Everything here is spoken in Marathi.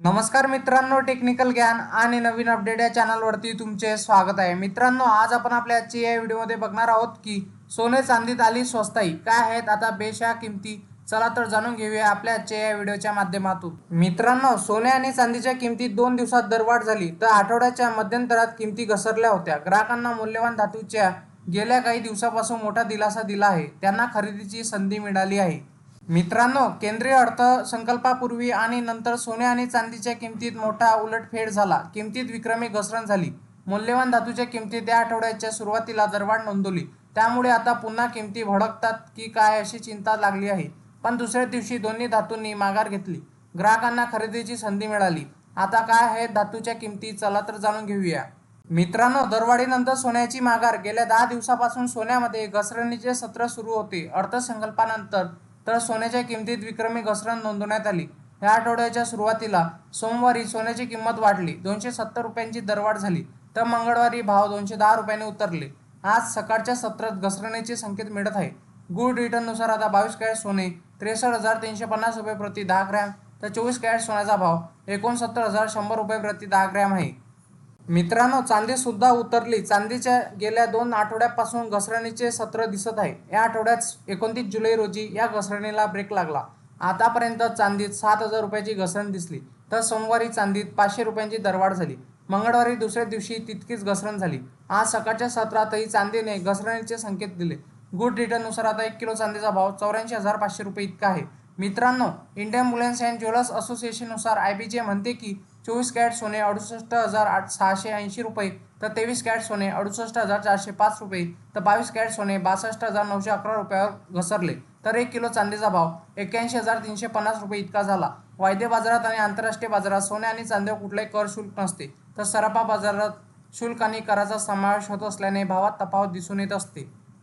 नमस्कार मित्रांनो टेक्निकल ज्ञान आणि नवीन अपडेट या चॅनलवरती तुमचे स्वागत आहे. मित्रांनो आज आपण आपल्या आजची या व्हिडिओमध्ये बघणार आहोत की सोने चांदीत आली स्वस्ताई. काय आहेत आता बेशा किमती? चला तर जाणून घेऊया आपल्या आजच्या या व्हिडिओच्या माध्यमातून. मित्रांनो सोने आणि चांदीच्या किमतीत दोन दिवसात दरवाढ झाली तर आठवड्याच्या मध्यंतरात किमती घसरल्या होत्या. ग्राहकांना मूल्यवान धातूच्या गेल्या काही दिवसापासून मोठा दिलासा दिला आहे. त्यांना खरेदीची संधी मिळाली आहे. मित्रांनो केंद्रीय अर्थसंकल्पापूर्वी आणि नंतर सोने आणि चांदीच्या किमतीत मोठा उलटफेड झाला. किमतीत विक्रमी घसरण झाली. मौल्यवान धातूच्या किमतीत या आठवड्याच्या सुरुवातीला दरवाढ नोंदवली. त्यामुळे आता पुन्हा किमती भडकतात की काय अशी चिंता लागली आहे. पण दुसऱ्या दिवशी दोन्ही धातूंनी माघार घेतली. ग्राहकांना खरेदीची संधी मिळाली. आता काय आहेत धातूच्या किमती चला तर जाणून घेऊया. मित्रांनो दरवाढीनंतर सोन्याची माघार. गेल्या दहा दिवसापासून सोन्यामध्ये घसरणीचे सत्र सुरू होते. अर्थसंकल्पानंतर तर सोन्याच्या किमतीत विक्रमी घसरण नोंदवण्यात आली. या आठवड्याच्या सुरुवातीला सोमवारी सोन्याची किंमत वाढली. दोनशे सत्तर रुपयांची दरवाढ झाली. तर मंगळवारी भाव दोनशे दहा रुपयांनी उतरले. आज सकाळच्या सत्रात घसरणीचे संकेत मिळत आहे. गुड रिटर्ननुसार आता बावीस कॅरेट सोने त्रेसष्ट हजार तीनशे पन्नास रुपये प्रति दहा ग्रॅम तर चोवीस कॅरेट सोन्याचा भाव एकोणसत्तर हजार शंभर रुपये प्रति दहा ग्रॅम आहे. मित्रांनो चांदी सुद्धा उतरली. चांदीच्या गेल्या दोन आठवड्यापासून घसरणीचे सत्र दिसत आहे. या आठवड्यात एकोणतीस जुलै रोजी या घसरणीला ब्रेक लागला. आतापर्यंत चांदीत सात हजार रुपयाची घसरण दिसली. तर सोमवारी चांदीत पाचशे रुपयांची दरवाढ झाली. मंगळवारी दुसऱ्या दिवशी तितकीच घसरण झाली. आज सकाळच्या सत्रातही चांदीने घसरणीचे संकेत दिले. गुड रिटर्ननुसार आता एक किलो चांदीचा भाव चौऱ्याऐंशी हजार पाचशे रुपये इतका आहे. मित्रांनो इंडियन बुलेन्स अँड ज्वेलर्स असोसिएशननुसार आय बी जे म्हणते की चोवीस कॅरेट सोने अडुसष्ट हजार आठ सहाशे ऐंशी रुपये तर तेवीस कॅरेट सोने अडुसष्ट हजार चारशे पाच रुपये तर बावीस कॅरेट सोने बासष्ट हजार नऊशे अकरा रुपयावर घसरले. तर एक किलो चांदीचा भाव एक्क्याऐंशी हजार तीनशे पन्नास रुपये इतका झाला. वायदे बाजारात आणि आंतरराष्ट्रीय बाजारात सोने आणि चांदीवर कुठलाही कर शुल्क नसते. तर सराफा बाजारात शुल्क आणि कराचा समावेश होत असल्याने भावात तफावत दिसून येत असते.